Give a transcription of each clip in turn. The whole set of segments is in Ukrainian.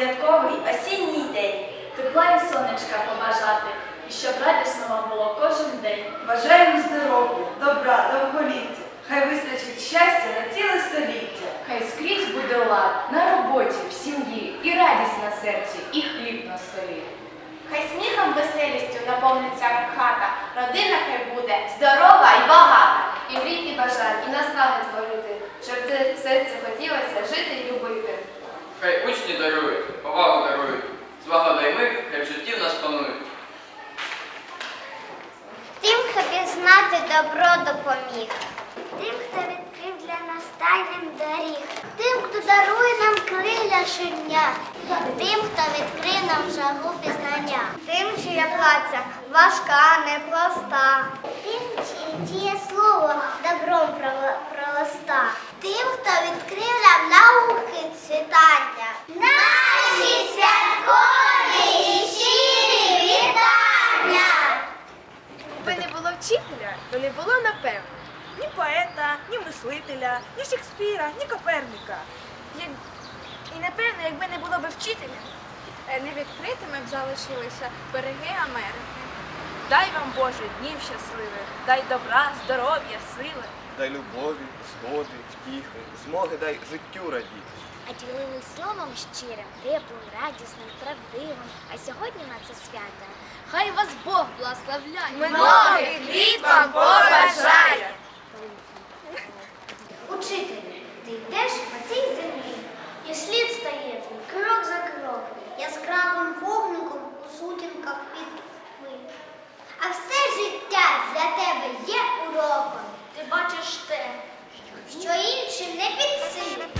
святковий осінній день, тепла і сонечка побажати, і щоб радісно вам було кожен день. Бажаємо здоров'я, добра, довголіття, хай вистачить щастя на ціле століття. Хай скрізь буде лад на роботі, в сім'ї, і радість на серці, і хліб на столі. Хай сміхом веселістю наповниться хата, родина хай буде здорова і багата. І мрій, і бажань, і наснаги творити, щоб це серце хотілося жити і любити. Хай учні дарують добро допоміг. Тим, хто відкрив для нас тайним доріг. Тим, хто дарує нам крилля щодня. Тим, хто відкрив нам жагу пізнання. Тим, чия праця важка, непроста. Тим, чиє слово добром пролиста. Тим, хто відкрив нам науки цвітання. Наші святкові і щирі вітання! Би не було вчителя, то не було напевно. Ні поета, ні мислителя, ні Шекспіра, ні Коперника. Як... І напевно, якби не було би вчителя, е, невідкритими б залишилися береги Америки. Дай вам Боже днів щасливих, дай добра, здоров'я, сили. Дай любові, згоди, втіхи, змоги дай життю радіти. А ділились словом щирим, теплим, радісним, правдивим. А сьогодні на це свято. Хай вас Бог благословляє. Многих літ вам побажаю! Учителю, ти йдеш по цій землі, і слід стає твій крок за кроком, яскравим вогником у сутінках під ми. А все життя для тебе є уроком. Ти бачиш те, що іншим не під силу.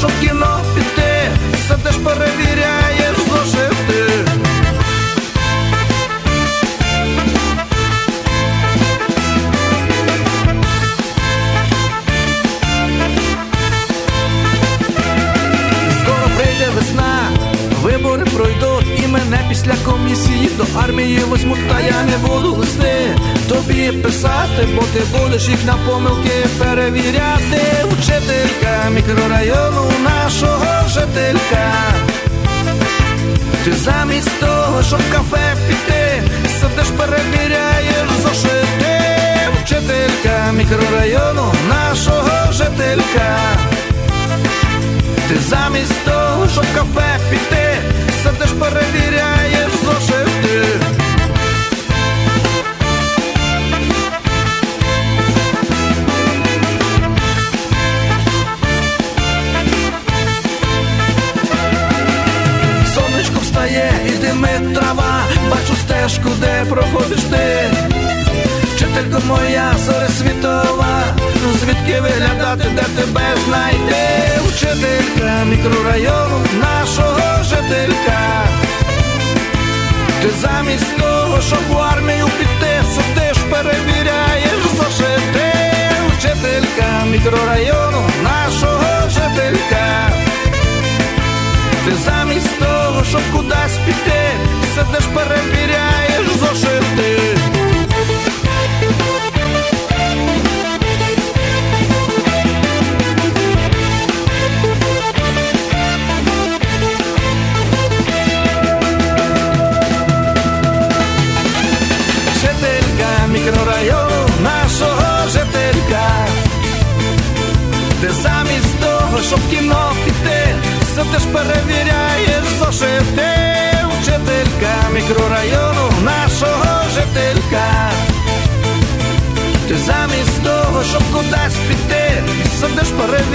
щоб в кіно піти, сидиш перевіряєш зошити. Скоро прийде весна, вибори пройдуть і мене після комісії до армії возьмуть, та я не буду листи тобі писати, бо ти будеш їх на помилки перевіряти. Учителька мікрорайону нашого жителька. Ти замість того, щоб кафе піти, сидиш перевіряєш зошити. Вчителька мікрорайону нашого жителька. Ти замість того, щоб кафе піти, сидиш перевіряєш стежку, де проходиш ти. Вчителько моя зоря світова, ну звідки виглядати, де тебе знайти? Вчителька мікрорайону нашого жителька. Ти замість того, щоб в армію піти, сидиш, перевіряєш зошити. Вчителька мікрорайону нашого жителька. Ти замість того, щоб кудись піти, сидиш, перевіряєш кінорайон нашого жителька, де замість того, щоб кіно піти, все ти ж перевіряєш зошити, вчителька мікрорайону нашого жителька. Ти замість того, щоб кудись піти, все ти перевіряєш.